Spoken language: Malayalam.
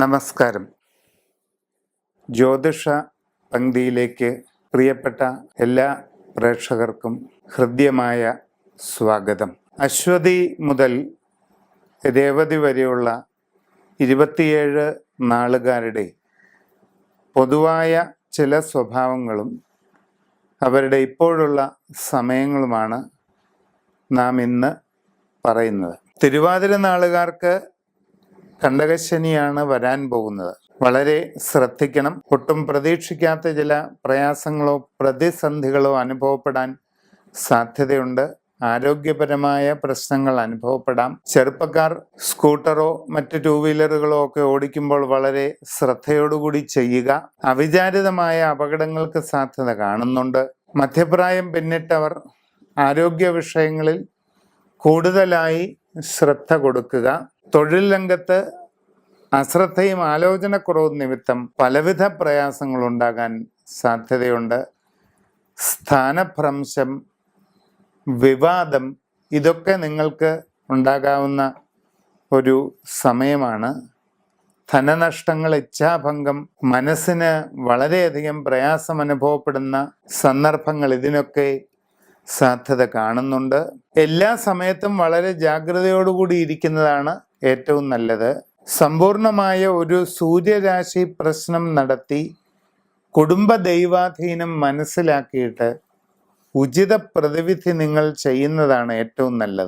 നമസ്കാരം. ജ്യോതിഷ പങ്ക്തിയിലേക്ക് പ്രിയപ്പെട്ട എല്ലാ പ്രേക്ഷകർക്കും ഹൃദ്യമായ സ്വാഗതം. അശ്വതി മുതൽ രേവതി വരെയുള്ള ഇരുപത്തിയേഴ് നാളുകാരുടെ പൊതുവായ ചില സ്വഭാവങ്ങളും അവരുടെ ഇപ്പോഴുള്ള സമയങ്ങളുമാണ് നാം ഇന്ന് പറയുന്നത്. തിരുവാതിര നാളുകാർക്ക് കണ്ടകശനിയാണ് വരാൻ പോകുന്നത്. വളരെ ശ്രദ്ധിക്കണം. ഒട്ടും പ്രതീക്ഷിക്കാത്ത ചില പ്രയാസങ്ങളോ പ്രതിസന്ധികളോ അനുഭവപ്പെടാൻ സാധ്യതയുണ്ട്. ആരോഗ്യപരമായ പ്രശ്നങ്ങൾ അനുഭവപ്പെടാം. ചെറുപ്പക്കാർ സ്കൂട്ടറോ മറ്റ് ടൂ വീലറുകളോ ഒക്കെ ഓടിക്കുമ്പോൾ വളരെ ശ്രദ്ധയോടുകൂടി ചെയ്യുക. അവിചാരിതമായ അപകടങ്ങൾക്ക് സാധ്യത കാണുന്നുണ്ട്. മധ്യപ്രായം പിന്നിട്ടവർ ആരോഗ്യ വിഷയങ്ങളിൽ കൂടുതലായി ശ്രദ്ധ കൊടുക്കുക. തൊഴിൽ രംഗത്ത് അശ്രദ്ധയും ആലോചനക്കുറവും നിമിത്തം പലവിധ പ്രയാസങ്ങൾ ഉണ്ടാകാൻ സാധ്യതയുണ്ട്. സ്ഥാനഭ്രംശം വിവാദം ഇതൊക്കെ നിങ്ങൾക്ക് ഉണ്ടാകാവുന്ന ഒരു സമയമാണ്. ധനനഷ്ടങ്ങൾ ഇച്ഛാഭംഗം മനസ്സിന് വളരെയധികം പ്രയാസം അനുഭവപ്പെടുന്ന സന്ദർഭങ്ങൾ ഇതിനൊക്കെ സാധ്യത കാണുന്നുണ്ട്. എല്ലാ സമയത്തും വളരെ ജാഗ്രതയോടുകൂടി ഇരിക്കുന്നതാണ് ഏറ്റവും നല്ലത്. സമ്പൂർണമായ ഒരു സൂര്യരാശി പ്രശ്നം നടത്തി കുടുംബ ദൈവാധീനം മനസ്സിലാക്കിയിട്ട് ഉചിത പ്രതിവിധി നിങ്ങൾ ചെയ്യുന്നതാണ് ഏറ്റവും നല്ലത്.